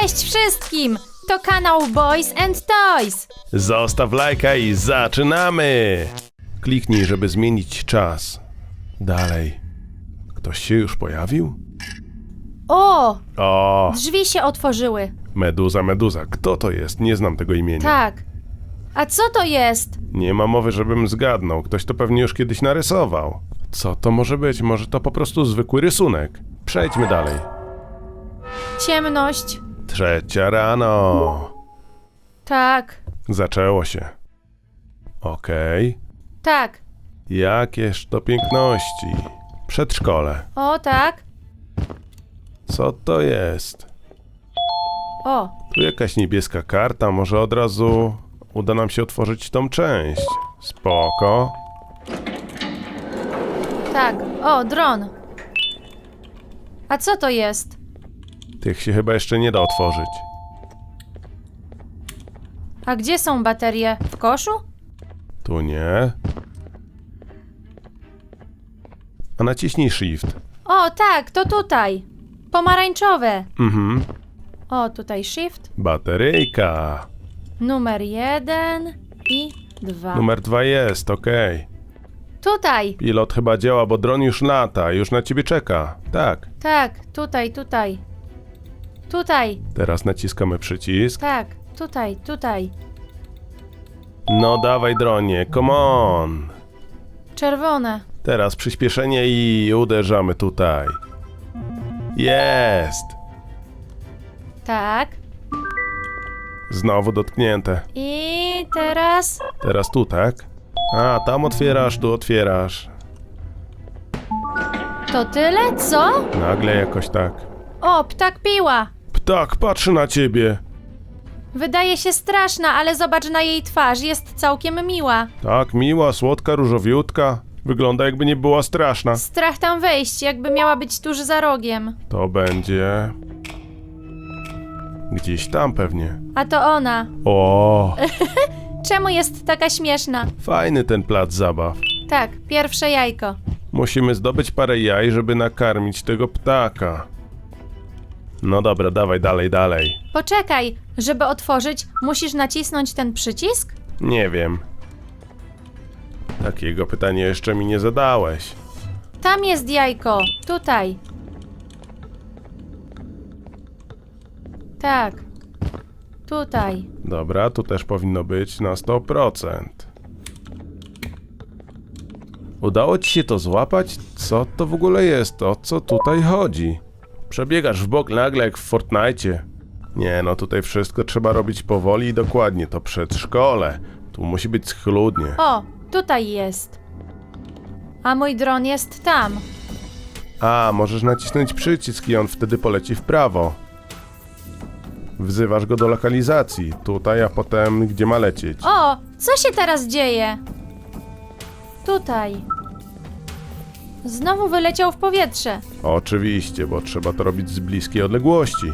Cześć wszystkim! To kanał Boys and Toys. Zostaw lajka i zaczynamy! Kliknij, żeby zmienić czas. Dalej. Ktoś się już pojawił? O, O, drzwi się otworzyły. Meduza, Meduza. Kto to jest? Nie znam tego imienia. Tak. A co to jest? Nie ma mowy, żebym zgadnął. Ktoś to pewnie już kiedyś narysował. Co to może być? Może to po prostu zwykły rysunek. Przejdźmy dalej. Ciemność. Trzecia rano. Tak, Zaczęło się. Okej. tak. Jakież to piękności. Przedszkole. O, tak. Co to jest? O, Tu jakaś niebieska karta, może od razu uda nam się otworzyć tą część. Spoko. tak. O, dron. A co to jest? Tych się chyba jeszcze nie da otworzyć. A gdzie są baterie? W koszu? Tu nie. A naciśnij Shift. O, tak, to tutaj. Pomarańczowe. Mhm. O, tutaj shift. Bateryjka. Numer jeden i dwa. Numer dwa jest, okej. Tutaj. Pilot chyba działa, bo dron już lata, już na ciebie czeka. Tak. Tak, tutaj, tutaj. Tutaj. Teraz naciskamy przycisk. Tak, tutaj, tutaj. No dawaj dronie, come on. Czerwone. Teraz przyspieszenie i uderzamy tutaj. Jest! Tak. Znowu dotknięte. I teraz. Teraz tu, tak? A, tam otwierasz, tu otwierasz. To tyle? Co? Nagle jakoś tak. O, ptak piła. Ptak patrzy na ciebie. Wydaje się straszna, ale zobacz na jej twarz, jest całkiem miła. Tak, miła, słodka, różowiutka. Wygląda jakby nie była straszna. Strach tam wejść, jakby miała być tuż za rogiem. To będzie... Gdzieś tam pewnie. A to ona. O, Czemu jest taka śmieszna? fajny ten plac zabaw. Tak, pierwsze jajko. Musimy zdobyć parę jaj, żeby nakarmić tego ptaka. No dobra, dawaj dalej, dalej. Poczekaj, żeby otworzyć, musisz nacisnąć ten przycisk? Nie wiem. Takiego pytania jeszcze mi nie zadałeś. Tam jest jajko. Tutaj. Tak. Tutaj. Dobra, tu też powinno być na 100%. Udało ci się to złapać? Co to w ogóle jest? O co tutaj chodzi? Przebiegasz w bok nagle jak w Fortnite. Nie no, tutaj wszystko trzeba robić powoli i dokładnie. To przedszkole. Tu musi być schludnie. O, tutaj jest. A mój dron jest tam. A, możesz nacisnąć przycisk i on wtedy poleci w prawo. Wzywasz go do lokalizacji. Tutaj, a potem gdzie ma lecieć. O, co się teraz dzieje? Tutaj. Znowu wyleciał w powietrze. Oczywiście, bo trzeba to robić z bliskiej odległości.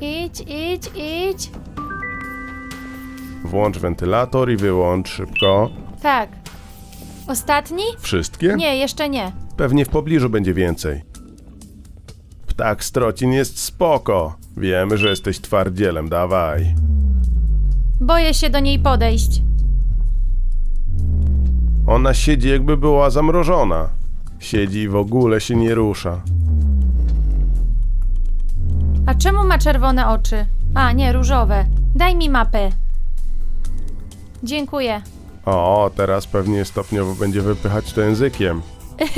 Idź, idź, idź. Włącz wentylator i wyłącz szybko. Tak. Ostatni? Wszystkie? Nie, jeszcze nie. Pewnie w pobliżu będzie więcej. Ptak strocin jest spoko. Wiemy, że jesteś twardzielem, dawaj. Boję się do niej podejść. Ona siedzi jakby była zamrożona. Siedzi i w ogóle się nie rusza. A czemu ma czerwone oczy? A, nie, różowe. Daj mi mapę. Dziękuję. O, teraz pewnie stopniowo będzie wypychać to językiem.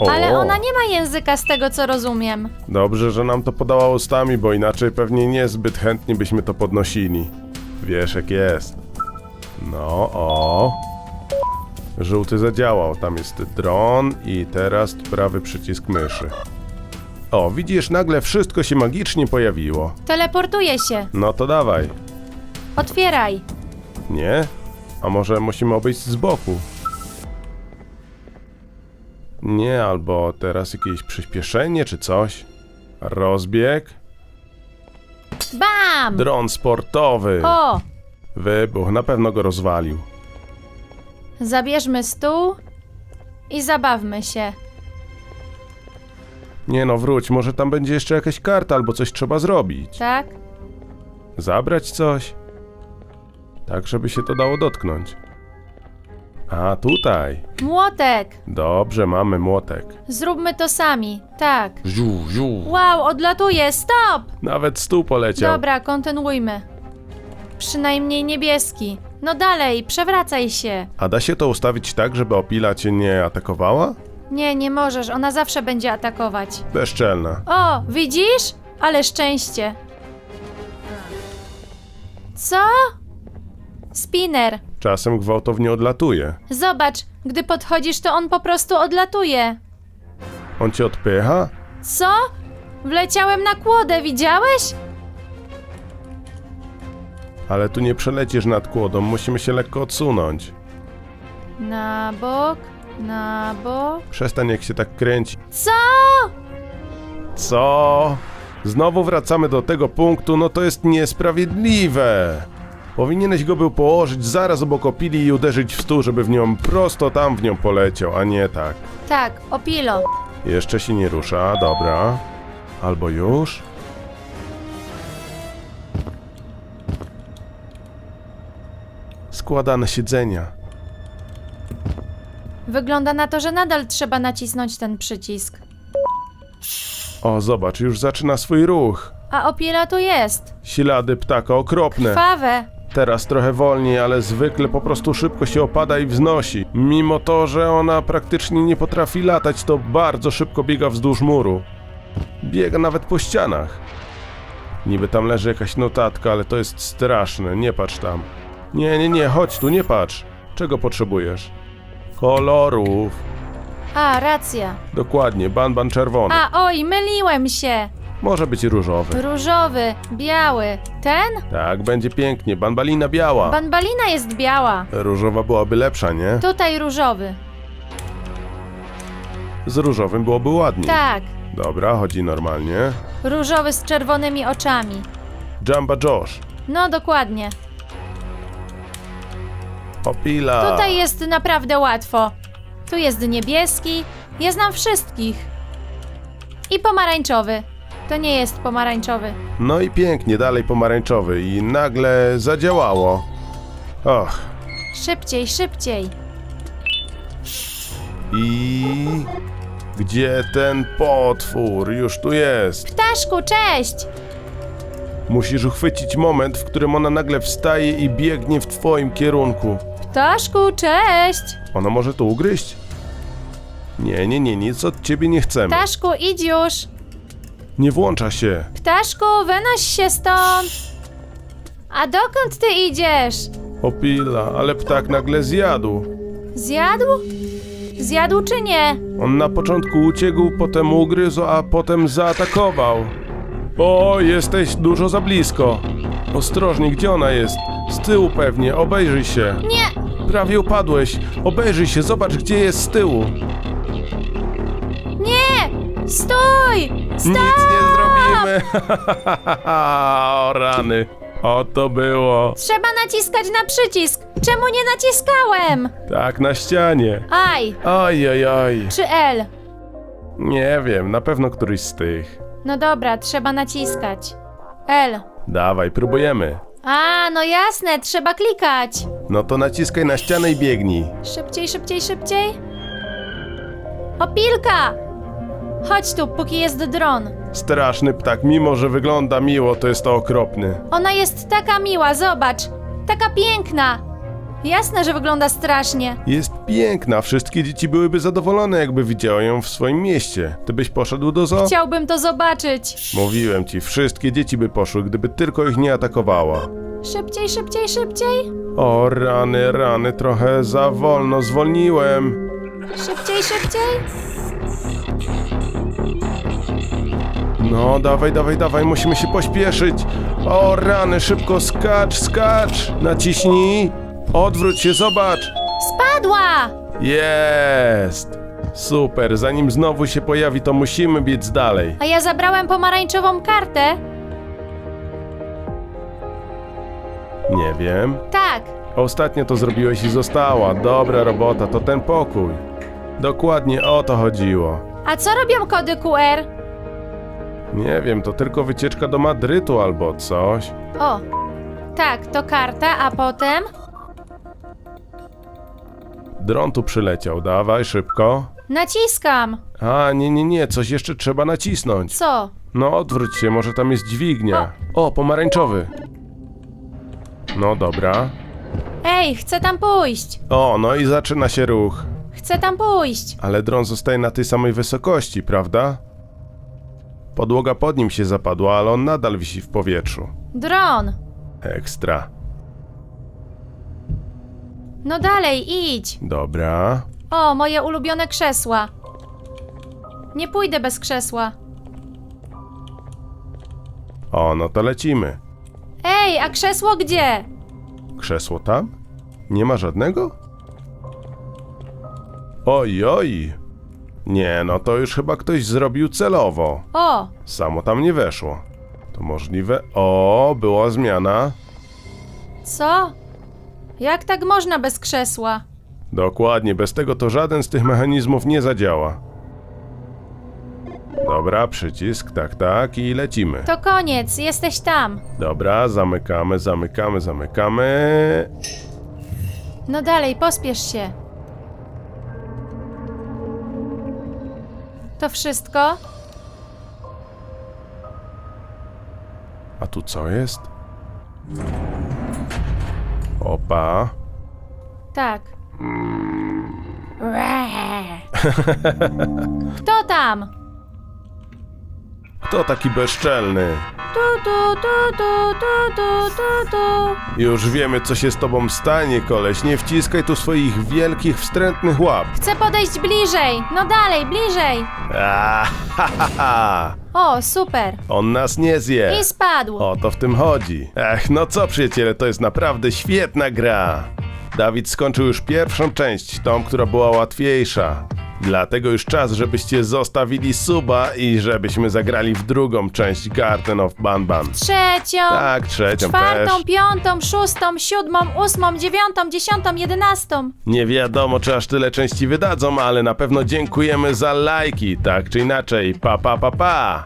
O, Ale ona nie ma języka z tego, co rozumiem. Dobrze, że nam to podała ustami, bo inaczej pewnie niezbyt chętnie byśmy to podnosili. Wiesz jak jest. No, o. Żółty zadziałał, tam jest dron i teraz prawy przycisk myszy. O, widzisz, nagle wszystko się magicznie pojawiło. Teleportuje się. No to dawaj. Otwieraj. Nie? A może musimy obejść z boku? Nie, albo teraz jakieś przyspieszenie czy coś. Rozbieg. Bam! Dron sportowy. O! Wybuch, na pewno go rozwalił. Zabierzmy stół i zabawmy się. Nie no, wróć, może tam będzie jeszcze jakaś karta albo coś trzeba zrobić. Tak? Zabrać coś? Tak, żeby się to dało dotknąć. A, tutaj. Młotek! Dobrze, mamy młotek. Zróbmy to sami. Tak. Ziu, ziu. Wow, odlatuje! Stop! Nawet stół poleciał. Dobra, kontynuujmy. Przynajmniej niebieski. No dalej, przewracaj się. A da się to ustawić tak, żeby opila cię nie atakowała? Nie, nie możesz, ona zawsze będzie atakować. Bezczelna. O, widzisz? Ale szczęście. Co? Spinner. Czasem gwałtownie odlatuje. Zobacz, gdy podchodzisz, to on po prostu odlatuje. On cię odpycha? Co? Wleciałem na kłodę, widziałeś? Ale tu nie przelecisz nad kłodą, musimy się lekko odsunąć. Na bok, na bok. Przestań jak się tak kręci. Co? Co? Znowu wracamy do tego punktu, no to jest niesprawiedliwe. Powinieneś go był położyć zaraz obok opili i uderzyć w stół, żeby w nią prosto tam w nią poleciał, a nie tak. Tak, opilo. Jeszcze się nie rusza, dobra. Albo już? Składane siedzenia. Wygląda na to, że nadal trzeba nacisnąć ten przycisk. O, zobacz, już zaczyna swój ruch. A opila tu jest. Ślady ptaka okropne. Krwawe. Teraz trochę wolniej, ale zwykle po prostu szybko się opada i wznosi. Mimo to, że ona praktycznie nie potrafi latać, to bardzo szybko biega wzdłuż muru. Biega nawet po ścianach. Niby tam leży jakaś notatka, ale to jest straszne, nie patrz tam. Nie, nie, nie, chodź tu, nie patrz. Czego potrzebujesz? Kolorów. A, racja. Dokładnie, banban czerwony. A, oj, myliłem się. Może być różowy. Różowy, biały. Ten? Tak, będzie pięknie, banbalina biała. Banbalina jest biała. Różowa byłaby lepsza, nie? Tutaj różowy. Z różowym byłoby ładniej. Tak. Dobra, chodzi normalnie. Różowy z czerwonymi oczami. Jumba Josh. No, dokładnie. Opila. Tutaj jest naprawdę łatwo. Tu jest niebieski. Ja znam wszystkich. I pomarańczowy. To nie jest pomarańczowy. No i pięknie, dalej pomarańczowy i nagle zadziałało. Och, Szybciej, szybciej. i... Gdzie ten potwór? Już tu jest. Ptaszku, cześć! Musisz uchwycić moment, w którym ona nagle wstaje i biegnie w twoim kierunku. Ptaszku, cześć! Ona może tu ugryźć? Nie, nie, nie, nic od ciebie nie chcemy. Ptaszku, idź już! Nie włącza się. Ptaszku, wynoś się stąd! A dokąd ty idziesz? Opila, ale ptak nagle zjadł. Zjadł? Zjadł czy nie? On na początku uciekł, potem ugryzł, a potem zaatakował. O, jesteś dużo za blisko. Ostrożnie, gdzie ona jest? Z tyłu pewnie, obejrzyj się. Nie! Prawie upadłeś. Obejrzyj się, zobacz, gdzie jest z tyłu. Nie! Stój! Nic nie zrobimy. o rany. O to było. Trzeba naciskać na przycisk! Czemu nie naciskałem? Tak, na ścianie. Aj! Oj, oj, oj. Czy L? Nie wiem, na pewno któryś z tych. No dobra, trzeba naciskać. L. Dawaj, próbujemy. A, no jasne, trzeba klikać. No to naciskaj na ścianę i biegnij. Szybciej, szybciej, szybciej. Opilka! Chodź tu, póki jest dron. Straszny ptak, mimo że wygląda miło, to jest to okropny. Ona jest taka miła, zobacz. Taka piękna. Jasne, że wygląda strasznie. Jest piękna, wszystkie dzieci byłyby zadowolone, jakby widziały ją w swoim mieście. Ty byś poszedł do zoo? Chciałbym to zobaczyć. Mówiłem ci, wszystkie dzieci by poszły, gdyby tylko ich nie atakowała. Szybciej, szybciej, szybciej. O, rany, rany, trochę za wolno zwolniłem. Szybciej, szybciej. No, dawaj, dawaj, dawaj, musimy się pośpieszyć. O, rany, szybko skacz, skacz. Naciśnij. Odwróć się, zobacz. Spadła! Jest. Super, zanim znowu się pojawi, to musimy biec dalej. A ja zabrałem pomarańczową kartę. Nie wiem. Tak. Ostatnio to zrobiłeś i została. Dobra robota, to ten pokój. Dokładnie o to chodziło. A co robią kody QR? Nie wiem, to tylko wycieczka do Madrytu albo coś. O, tak, to karta, a potem... Dron tu przyleciał, dawaj szybko. Naciskam. A, nie, nie, nie, coś jeszcze trzeba nacisnąć. Co? No, odwróć się, może tam jest dźwignia. O, pomarańczowy. No dobra. Ej, chcę tam pójść. O, no i zaczyna się ruch. Chcę tam pójść. Ale dron zostaje na tej samej wysokości, prawda? Podłoga pod nim się zapadła, ale on nadal wisi w powietrzu. Dron. Ekstra. No dalej, idź. Dobra. O, moje ulubione krzesła. Nie pójdę bez krzesła. O, no to lecimy. Ej, a krzesło gdzie? Krzesło tam? Nie ma żadnego? Oj, oj. Nie, no to już chyba ktoś zrobił celowo. O, Samo tam nie weszło. To możliwe. O, była zmiana. co? Jak tak można bez krzesła? Dokładnie, bez tego to żaden z tych mechanizmów nie zadziała. Dobra, przycisk, tak, tak i lecimy. To koniec, jesteś tam. Dobra, zamykamy, zamykamy, zamykamy. No dalej, pospiesz się. To wszystko? A tu co jest? Opa. Tak. Kto tam? Kto taki bezczelny? Tu, tu, tu, tu, tu, tu, tu, tu. Już wiemy, co się z tobą stanie, koleś. Nie wciskaj tu swoich wielkich, wstrętnych łap. Chcę podejść bliżej. No dalej, bliżej. A, ha, ha, ha. O, super. On nas nie zje. I spadł. O to w tym chodzi. Ech, no co przyjaciele, to jest naprawdę świetna gra. Dawid skończył już pierwszą część, tą, która była łatwiejsza. Dlatego już czas, żebyście zostawili suba i żebyśmy zagrali w drugą część Garden of Banban. Trzecią. Tak, trzecią Czwartą, też. piątą, szóstą, siódmą, ósmą, dziewiątą, dziesiątą, jedenastą. Nie wiadomo, czy aż tyle części wydadzą, ale na pewno dziękujemy za lajki, tak czy inaczej. Pa, pa, pa, pa!